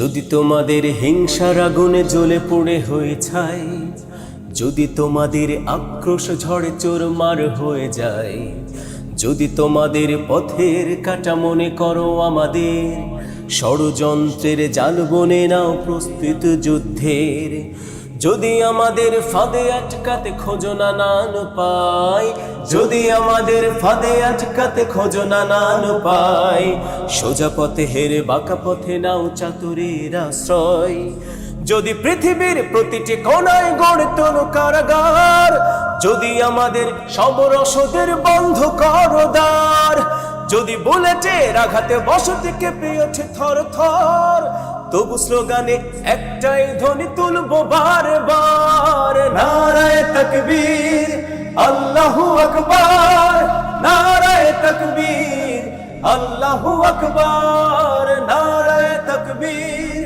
যদি তোমাদের হিংসার আগুনে জ্বলে পড়ে হয়ে ছাই, যদি তোমাদের আক্রোশ ঝড়ে চোরমার হয়ে যায়, যদি তোমাদের পথের কাটা মনে করো আমাদের, ষড়যন্ত্রের জাল বনে নাও প্রস্তুত যুদ্ধের। যদি আমাদের ফাঁদে আটকাতে খোঁজো না নান পাই যদি আমাদের ফাঁদে আটকাতে খোঁজো না নান পাই সোজা পথে হেরে বাঁকা পথে নাও চাতুরের আশ্রয়। যদি পৃথিবীর প্রতিটি কোনায় গড়ে তোলো কারাগার, যদি আমাদের সব রসদের বন্ধ করদার যদি বুলেটের আঘাতে বসতি কেঁপে ওঠে থর থর তবু স্লোগানে একটাই ধ্বনি তুলবো বারে বার নারায় তকবীর, আল্লাহু আকবার। নারায় তকবীর, আল্লাহু আকবার। নারায় তকবীর,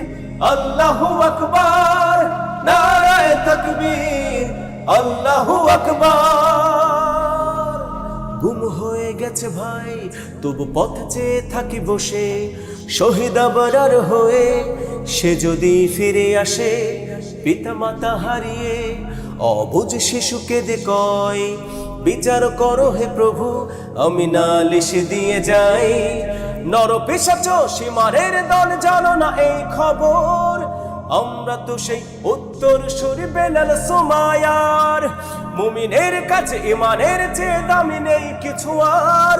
আল্লাহু আকবার। নারায় তকবীর, আল্লাহু আকবার। গেছে ভাই, তবু পথ চেয়ে থাকি বসে। শহীদ আবরার হয়ে সে যদি ফিরে আসে পিতা মাতা হারিয়ে অবুঝ শিশুকে দে কয়, বিচার করো হে প্রভু, আমি নালিশ দিয়ে যাই। নর পেশাচ সীমারের দল জানো না এই খবর, আমরা তো সেই উত্তর সুরি বেলাল সুমায়ার। মুমিনের কাছে ইমানের চেয়ে দামি নেই কিছু আর।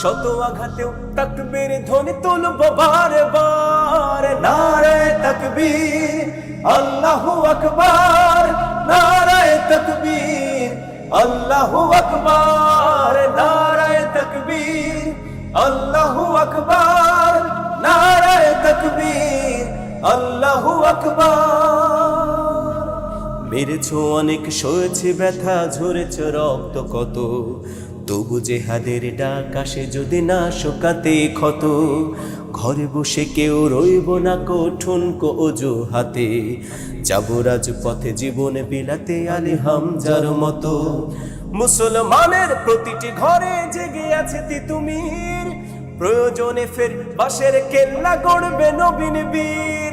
শত আঘাতেও তাকবীর ধ্বনি তুলব বারে বার নারে তাকবীর, আল্লাহু আকবার। নারে তাকবীর, আল্লাহু আকবার। নারে তাকবীর, আল্লাহু আকবার। নারে তাকবীর, আল্লাহু আকবার। মেরেছ অনেক, সয়েছে ব্যথা, ঝরেছ রক্ত কত। তবু যে হাদের ডাক আসে যদি না শোকাতে ক্ষত। ঘরে বসে কেউ রইব না কো অজু হাতে যাব রাজপথে জীবনে বিলাতে আলী হামজার মতো। মুসলমানের প্রতিটি ঘরে জেগে আছে তিতুমির। প্রয়োজনে ফের বাসের কেল্লা গড়বে নবীন বীর।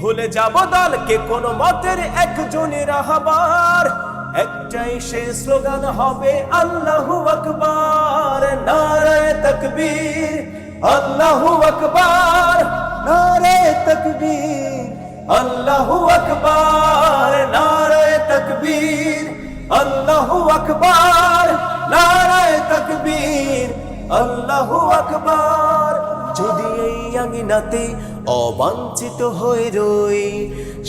ভুলে যাব দলকে কোন মতের একজনের আহবার একটাই সে স্লোগান হবে, আল্লাহু আকবার, নারায় তকবীর, আল্লাহু আকবার, নারায় তকবীর, আল্লাহু আকবার, নারায় তকবীর, আল্লাহু আকবার, নারায় তকবীর, আল্লাহু আকবার। যদি এই আঙিনাতে অবাঞ্ছিত হয়ে রই।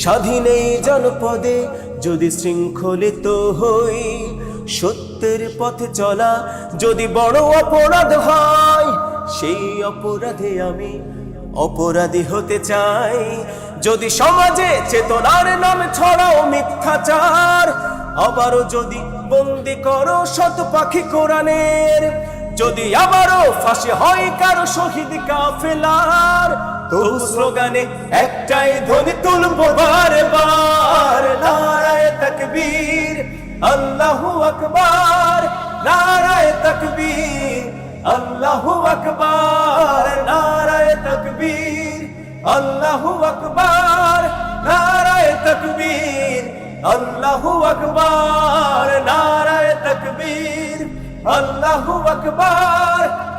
স্বাধীন এই জনপদে যদি শৃঙ্খলিত হই, সত্যের পথে চলা যদি বড় অপরাধ হয়, সেই অপরাধে আমি অপরাধী হতে চাই। যদি সমাজে চেতনার নাম ছড়াও মিথ্যাচার, আবারও যদি বন্দি করো শত পাখি কোরআনের যদি আবারও ফাঁসি হয় কারও শহীদ কাফেলার, তো স্লোগানে একটাই ধ্বনি তুলবো বারে বার নারায় তকবীর আল্লাহু আকবার নারায় তকবীর, আল্লাহু আকবার। নারায় তকবীর, আল্লাহু আকবার। নারায় তকবীর, আল্লাহু আকবার। নারায় তকবীর, আল্লাহু আকবার। নারায় তকবীর আল্লাহু আকবার।